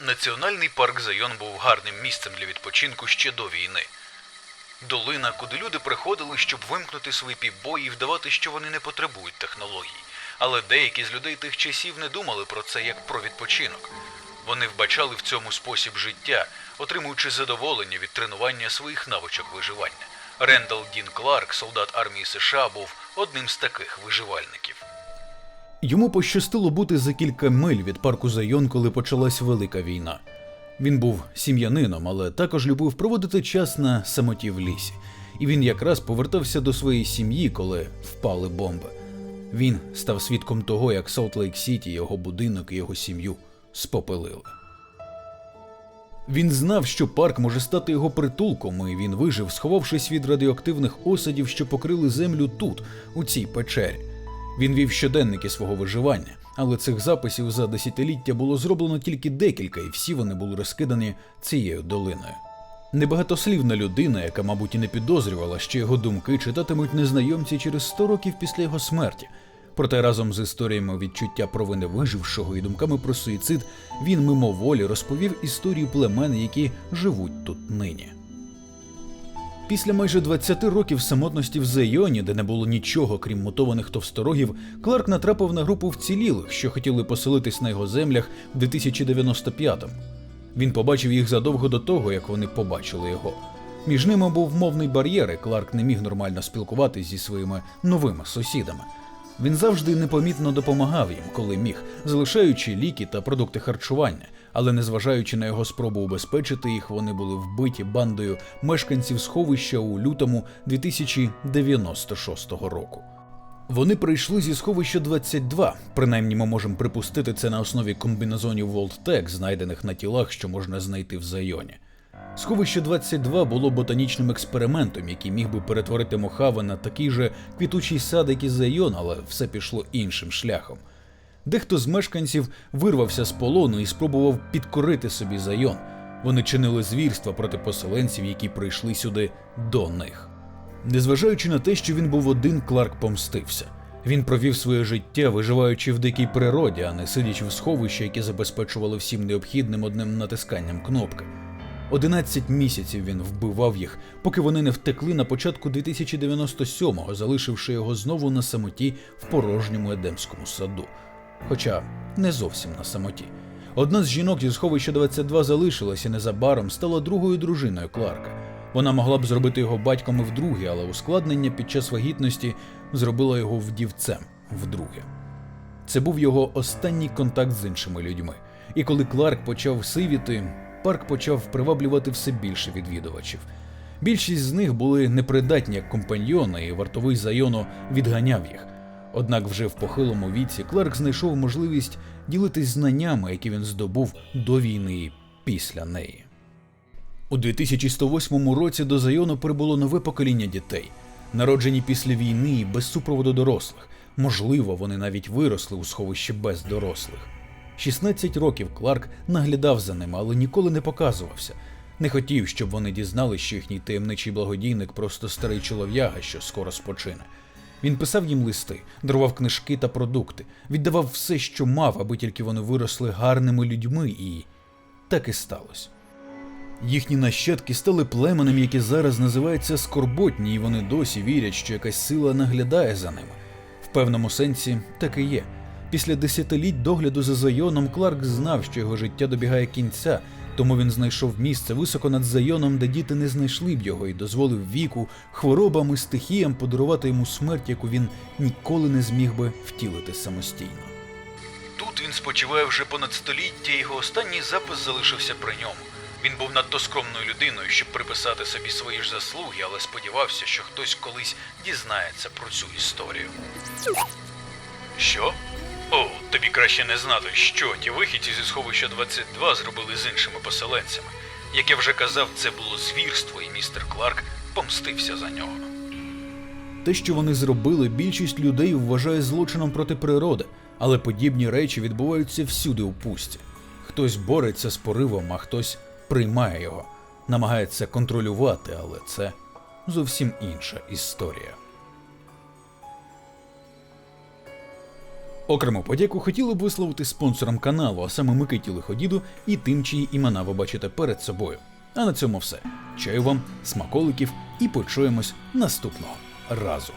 Національний парк Зайон був гарним місцем для відпочинку ще до війни. Долина, куди люди приходили, щоб вимкнути свої півбої і вдавати, що вони не потребують технологій. Але деякі з людей тих часів не думали про це як про відпочинок. Вони вбачали в цьому спосіб життя, отримуючи задоволення від тренування своїх навичок виживання. Рендал Дін Кларк, солдат армії США, був одним з таких виживальників. Йому пощастило бути за кілька миль від парку Зайон, коли почалась велика війна. Він був сім'янином, але також любив проводити час на самоті в лісі. І він якраз повертався до своєї сім'ї, коли впали бомби. Він став свідком того, як Солт Лейк Сіті, його будинок і його сім'ю спопелили. Він знав, що парк може стати його притулком, і він вижив, сховавшись від радіоактивних осадів, що покрили землю тут, у цій печері. Він вів щоденники свого виживання, але цих записів за десятиліття було зроблено тільки декілька, і всі вони були розкидані цією долиною. Небагатослівна людина, яка, мабуть, і не підозрювала, що його думки читатимуть незнайомці через 100 років після його смерті. Проте разом з історіями відчуття провини вижившого і думками про суїцид він мимоволі розповів історію племен, які живуть тут нині. Після майже 20 років самотності в Зайоні, де не було нічого, крім мутованих товсторогів, Кларк натрапив на групу вцілілих, що хотіли поселитись на його землях в 2095-му. Він побачив їх задовго до того, як вони побачили його. Між ними був мовний бар'єр, і Кларк не міг нормально спілкуватись зі своїми новими сусідами. Він завжди непомітно допомагав їм, коли міг, залишаючи ліки та продукти харчування, але незважаючи на його спробу убезпечити їх, вони були вбиті бандою мешканців сховища у лютому 2096 року. Вони прийшли зі сховища 22, принаймні ми можемо припустити це на основі комбінезонів Волтек, знайдених на тілах, що можна знайти в Зайоні. Сховище 22 було ботанічним експериментом, який міг би перетворити Мохаве на такий же квітучий сад, як і Зайон, але все пішло іншим шляхом. Дехто з мешканців вирвався з полону і спробував підкорити собі Зайон. Вони чинили звірства проти поселенців, які прийшли сюди до них. Незважаючи на те, що він був один, Кларк помстився. Він провів своє життя, виживаючи в дикій природі, а не сидячи в сховищі, які забезпечували всім необхідним одним натисканням кнопки. 11 місяців він вбивав їх, поки вони не втекли на початку 2097-го, залишивши його знову на самоті в порожньому едемському саду. Хоча не зовсім на самоті. Одна з жінок зі сховища 22 залишилась і незабаром стала другою дружиною Кларка. Вона могла б зробити його батьком і вдруге, але ускладнення під час вагітності зробило його вдівцем вдруге. Це був його останній контакт з іншими людьми. І коли Кларк почав сивіти, парк почав приваблювати все більше відвідувачів. Більшість з них були непридатні як компаньйони, і вартовий Зайону відганяв їх. Однак вже в похилому віці Кларк знайшов можливість ділитись знаннями, які він здобув до війни після неї. У 2108 році до Зайону прибуло нове покоління дітей, народжені після війни і без супроводу дорослих. Можливо, вони навіть виросли у сховищі без дорослих. 16 років Кларк наглядав за ними, але ніколи не показувався. Не хотів, щоб вони дізнали, що їхній таємничий благодійник просто старий чолов'яга, що скоро спочине. Він писав їм листи, дарував книжки та продукти, віддавав все, що мав, аби тільки вони виросли гарними людьми, і так і сталося. Їхні нащадки стали племенем, яке зараз називається скорботні, і вони досі вірять, що якась сила наглядає за ними. В певному сенсі так і є. Після десятиліть догляду за Зайоном Кларк знав, що його життя добігає кінця, тому він знайшов місце високо над Зайоном, де діти не знайшли б його, і дозволив віку, хворобам і стихіям подарувати йому смерть, яку він ніколи не зміг би втілити самостійно. Тут він спочиває вже понад століття, і його останній запис залишився при ньому. Він був надто скромною людиною, щоб приписати собі свої ж заслуги, але сподівався, що хтось колись дізнається про цю історію. Що? О, тобі краще не знати, що ті вихідці зі сховища 22 зробили з іншими поселенцями. Як я вже казав, це було звірство, і містер Кларк помстився за нього. Те, що вони зробили, більшість людей вважає злочином проти природи, але подібні речі відбуваються всюди у пусті. Хтось бореться з поривом, а хтось приймає його, намагається контролювати, але це зовсім інша історія. Окрему подяку хотіли б висловити спонсорам каналу, а саме Микиті Лиходіду і тим, чиї імена ви бачите перед собою. А на цьому все. Чаю вам, смаколиків і почуємось наступного разу.